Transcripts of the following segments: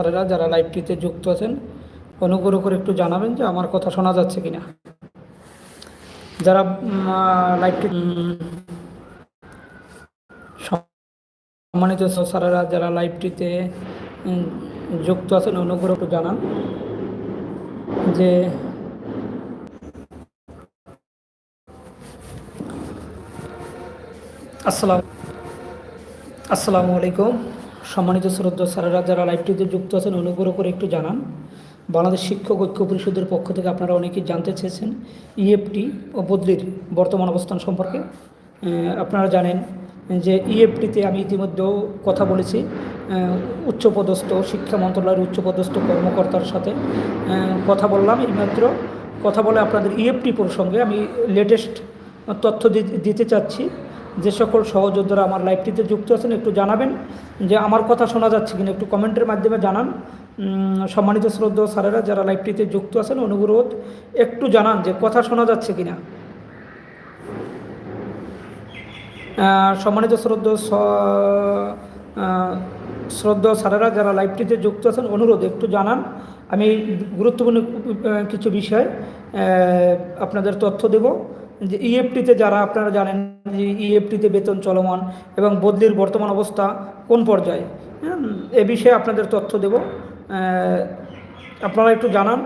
স্যারেরা যারা লাইভটিতে যুক্ত আছেন, অনুগ্রহ করে একটু জানাবেন যে আমার কথা শোনা যাচ্ছে কিনা। যারা লাইভটি সম্মানিত স্যারেরা যারা লাইভটিতে যুক্ত আছেন, অনুগ্রহ একটু জানান যে আসসালাম, আসসালামু আলাইকুম। সম্মানিত শ্রদ্ধা স্যারেরা যারা লাইভটিতে যুক্ত আছেন, অনুগ্রহ করে একটু জানান। বাংলাদেশ শিক্ষক ঐক্য পরিষদের পক্ষ থেকে আপনারা অনেকেই জানতে চেয়েছেন ইএফটি ও বদলির বর্তমান অবস্থান সম্পর্কে। আপনারা জানেন যে ইএফটিতে আমি ইতিমধ্যেও কথা বলেছি উচ্চপদস্থ শিক্ষা মন্ত্রণালয়ের উচ্চপদস্থ কর্মকর্তার সাথে। কথা বললাম এইমাত্র কথা বলে আপনাদের ইএফটি প্রসঙ্গে আমি লেটেস্ট তথ্য দিতে চাচ্ছি। যে সকল সহযোদ্ধারা আমার লাইভটিতে যুক্ত আছেন, একটু জানাবেন যে আমার কথা শোনা যাচ্ছে কিনা, একটু কমেন্টের মাধ্যমে জানান। সম্মানিত শ্রদ্ধা স্যারেরা, যারা লাইভটিতে যুক্ত আছেন, অনুরোধ একটু জানান যে কথা শোনা যাচ্ছে কিনা। সম্মানিত শ্রদ্ধা শ্রদ্ধা স্যারেরা, যারা লাইভটিতে যুক্ত আছেন, অনুরোধ একটু জানান। আমি গুরুত্বপূর্ণ কিছু বিষয় আপনাদের তথ্য দেব। যে ইএফটিতে যারা আপনারা জানেন যে ইএফটিতে বেতন চলমান এবং বদলির বর্তমান অবস্থা কোন পর্যায়ে? হ্যাঁ, এ বিষয়ে আপনাদের তথ্য দেব। আপনারা একটু জানান।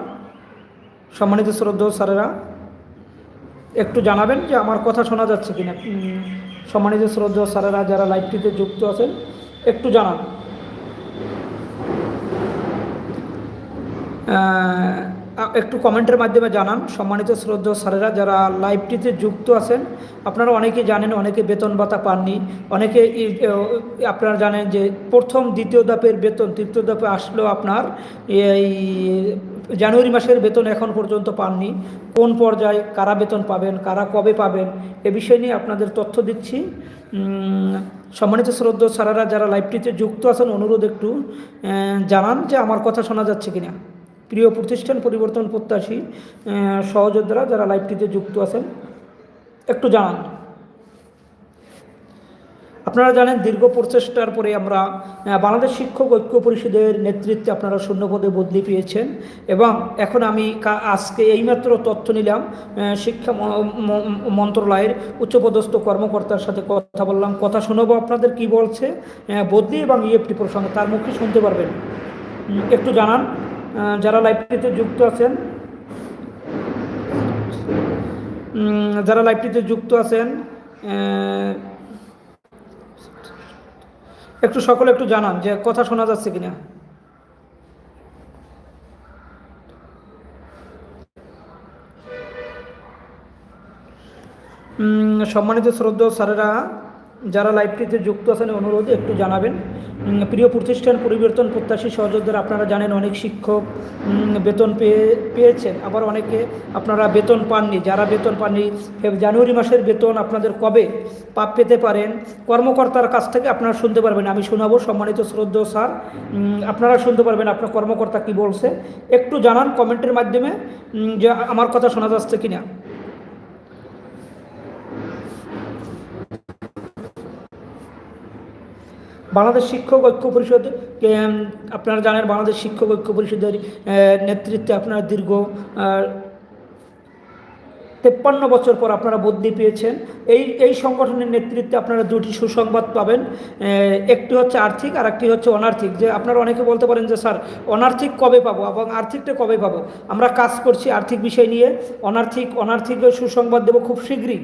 সম্মানিত শ্রদ্ধ স্যারেরা একটু জানাবেন যে আমার কথা শোনা যাচ্ছে কিনা? সম্মানিত শ্রদ্ধ স্যারেরা যারা লাইভটিতে যুক্ত আছেন একটু জানান। একটু কমেন্টের মাধ্যমে জানান। সম্মানিত শ্রদ্ধা স্যারেরা, যারা লাইভটিতে যুক্ত আছেন, আপনারা অনেকে জানেন, অনেকে বেতন ভাতা পাননি। অনেকে আপনারা জানেন যে প্রথম, দ্বিতীয় ধাপের বেতন, তৃতীয় ধাপে আসলেও আপনার এই জানুয়ারি মাসের বেতন এখন পর্যন্ত পাননি। কোন পর্যায়ে, কারা বেতন পাবেন, কারা কবে পাবেন, এ বিষয় নিয়ে আপনাদের তথ্য দিচ্ছি। সম্মানিত শ্রদ্ধা স্যারেরা, যারা লাইভটিতে যুক্ত আছেন, অনুরোধ একটু জানান যে আমার কথা শোনা যাচ্ছে কিনা। প্রিয় প্রতিষ্ঠান পরিবর্তন প্রত্যাশী সহযোদ্ধারা যারা লাইভটিতে যুক্ত আছেন, একটু জানান। আপনারা জানেন দীর্ঘ প্রচেষ্টার পরে আমরা বাংলাদেশ শিক্ষক ঐক্য পরিষদের নেতৃত্বে আপনারা শূন্যপদে বদলি পেয়েছেন এবং এখন আমি আজকে এইমাত্র তথ্য নিলাম শিক্ষা মন্ত্রণালয়ের উচ্চপদস্থ কর্মকর্তার সাথে কথা বললাম, কথা শোনাবো আপনাদের কি বলছে বদলি এবং ইএফটি প্রসঙ্গে, তার মুখে শুনতে পারবেন। একটু জানান। যারা লাইভটিতে যুক্ত আছেন যারা লাইভটিতে যুক্ত আছেন একটু সকলে একটু জানান যে কথা শোনা যাচ্ছে কিনা। সম্মানিত শ্রদ্ধা স্যারেরা, যারা লাইভটিতে যুক্ত আছেন, অনুরোধ একটু জানাবেন। প্রিয় প্রতিষ্ঠান পরিবর্তন প্রত্যাশী সহযোদ্ধারা, আপনারা জানেন অনেক শিক্ষক বেতন পেয়ে, পেয়েছেন। আবার অনেকে আপনারা বেতন পাননি। যারা বেতন পাননি জানুয়ারি মাসের বেতন আপনাদের কবে পাপ পেতে পারেন? কর্মকর্তার কাছ থেকে আপনারা শুনতে পারবেন। আমি শোনাবো সম্মানিত শ্রদ্ধ স্যার। আপনারা শুনতে পারবেন আপনার কর্মকর্তা কি বলছে। একটু জানান কমেন্টের মাধ্যমে যে আমার কথা শোনা যাচ্ছে কিনা। বাংলাদেশ শিক্ষক ঐক্য পরিষদ আপনারা জানেন বাংলাদেশ শিক্ষক ঐক্য পরিষদের নেতৃত্বে আপনারা দীর্ঘ তেপ্পান্ন বছর পর আপনারা বদলি পেয়েছেন। এই এই সংগঠনের নেতৃত্বে আপনারা দুটি সুসংবাদ পাবেন। একটি হচ্ছে আর্থিক আর একটি হচ্ছে অনার্থিক। যে আপনারা অনেকে বলতে পারেন যে, স্যার, অনার্থিক কবে পাবো? এবং আর্থিকটা কবে পাবো? আমরা কাজ করছি আর্থিক বিষয় নিয়ে। অনার্থিক অনার্থিক সুসংবাদ দেবো খুব শীঘ্রই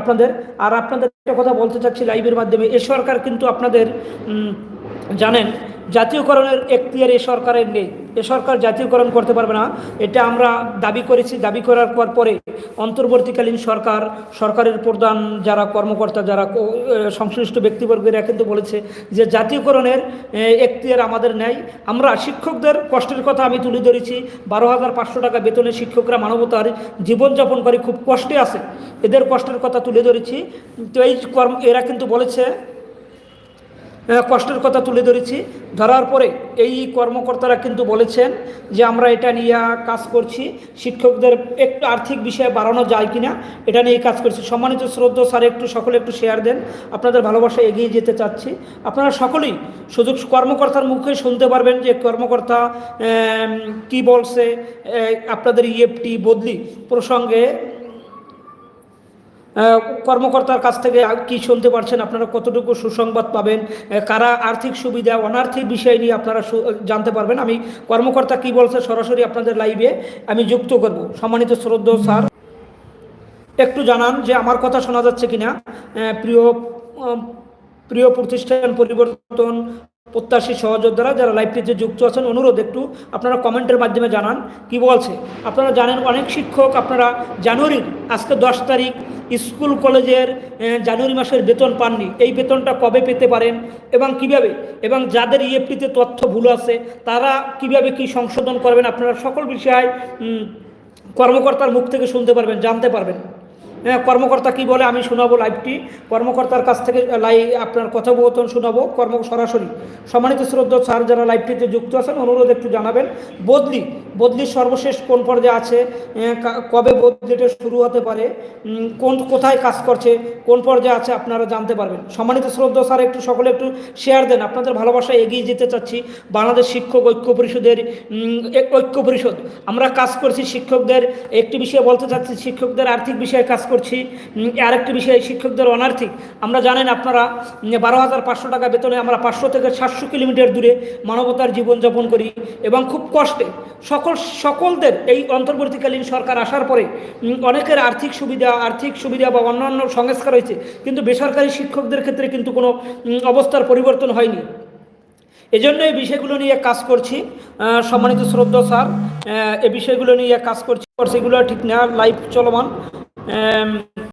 আপনাদের। আর আপনাদের একটা কথা বলতে চাচ্ছি লাইভের মাধ্যমে। এ সরকার কিন্তু আপনাদের জানেন জাতীয়করণের এখতিয়ার এ সরকারের নেই। এ সরকার জাতীয়করণ করতে পারবে না। এটা আমরা দাবি করেছি। দাবি করার পর পরে অন্তর্বর্তীকালীন সরকার, সরকারের প্রধান যারা কর্মকর্তা, যারা সংশ্লিষ্ট ব্যক্তিবর্গেরা কিন্তু বলেছে যে জাতীয়করণের এখতিয়ার আমাদের নেই। আমরা শিক্ষকদের কষ্টের কথা আমি তুলে ধরেছি। বারো হাজার পাঁচশো টাকা বেতনে শিক্ষকরা মানবতার জীবনযাপন করে খুব কষ্টে আছে। এদের কষ্টের কথা তুলে ধরেছি। তো এই কর্ম, এরা কিন্তু বলেছে কষ্টের কথা তুলে ধরেছি। ধরার পরে এই কর্মকর্তারা কিন্তু বলেছেন যে, আমরা এটা নিয়ে কাজ করছি। শিক্ষকদের একটু আর্থিক বিষয়ে বাড়ানো যায় কিনা, এটা নিয়ে কাজ করছি। সম্মানিত শ্রদ্ধা স্যার, একটু সকলে একটু শেয়ার দেন। আপনাদের ভালোবাসা এগিয়ে যেতে চাচ্ছি। আপনারা সকলেই সুযোগ কর্মকর্তার মুখে শুনতে পারবেন যে, কর্মকর্তা কি বলছে আপনাদের ইএফটি বদলি প্রসঙ্গে কর্মকর্তার কাছ থেকে কি শুনতে পারছেন? আপনারা কতটুকু সুসংবাদ পাবেন? কারা আর্থিক সুবিধা, অনার্থিক বিষয় নিয়ে আপনারা জানতে পারবেন? আমি কর্মকর্তা কি বলছে সরাসরি আপনাদের লাইভে আমি যুক্ত করব। সম্মানিত শ্রদ্ধ স্যার, একটু জানান যে আমার কথা শোনা যাচ্ছে কিনা? প্রিয় প্রিয় প্রতিষ্ঠান পরিবর্তন প্রত্যাশী সহযোদ্ধারা যারা লাইভটিতে যুক্ত আছেন, অনুরোধ একটু আপনারা কমেন্টের মাধ্যমে জানান। কি বলছে? আপনারা জানেন অনেক শিক্ষক আপনারা জানুয়ারির, আজকে দশ তারিখ, স্কুল, কলেজের জানুয়ারি মাসের বেতন পাননি। এই বেতনটা কবে পেতে পারেন এবং কীভাবে? এবং যাদের ইএফটিতে তথ্য ভুল আছে, তারা কীভাবে কি সংশোধন করবেন? আপনারা সকল বিষয় কর্মকর্তার মুখ থেকে শুনতে পারবেন, জানতে পারবেন। কর্মকর্তা কি বলে আমি শোনাবো লাইভটি কর্মকর্তার কাছ থেকে লাই আপনার কথোপকথন শোনাবো। কর্ম সরাসরি সম্মানিত শ্রদ্ধা স্যার যারা লাইভটিতে যুক্ত আছেন, অনুরোধ একটু জানাবেন। বদলি, বদলির সর্বশেষ কোন পর্যায়ে আছে? কবে বদলিটা শুরু হতে পারে? কোন কোথায় কাজ করছে? কোন পর্যায়ে আছে আপনারা জানতে পারবেন। সম্মানিত শ্রদ্ধা স্যার, একটু সকলে একটু শেয়ার দেন। আপনাদের ভালোবাসা এগিয়ে যেতে চাচ্ছি বাংলাদেশ শিক্ষক ঐক্য পরিষদের ঐক্য পরিষদ। আমরা কাজ করছি শিক্ষকদের, একটি বিষয়ে বলতে চাচ্ছি শিক্ষকদের আর্থিক বিষয়ে কাজ করছি। আরেকটি বিষয়ে, শিক্ষকদের অনার্থিক আমরা জানেন আপনারা বারো হাজার পাঁচশো টাকা বেতনে আমরা পাঁচশো থেকে সাতশো কিলোমিটার দূরে মানবতার জীবনযাপন করি এবং খুব কষ্টে সকল, সকলদের এই অন্তর্বর্তীকালীন সরকার আসার পরে অনেকের আর্থিক সুবিধা আর্থিক সুবিধা বা অন্যান্য সংস্কার হয়েছে, কিন্তু বেসরকারি শিক্ষকদের ক্ষেত্রে কিন্তু কোনো অবস্থার পরিবর্তন হয়নি। এজন্য এই বিষয়গুলো নিয়ে কাজ করছি। সম্মানিত শ্রদ্ধা স্যার এই বিষয়গুলো নিয়ে কাজ করছি। সেগুলো ঠিক না লাইভ চলমান। আম,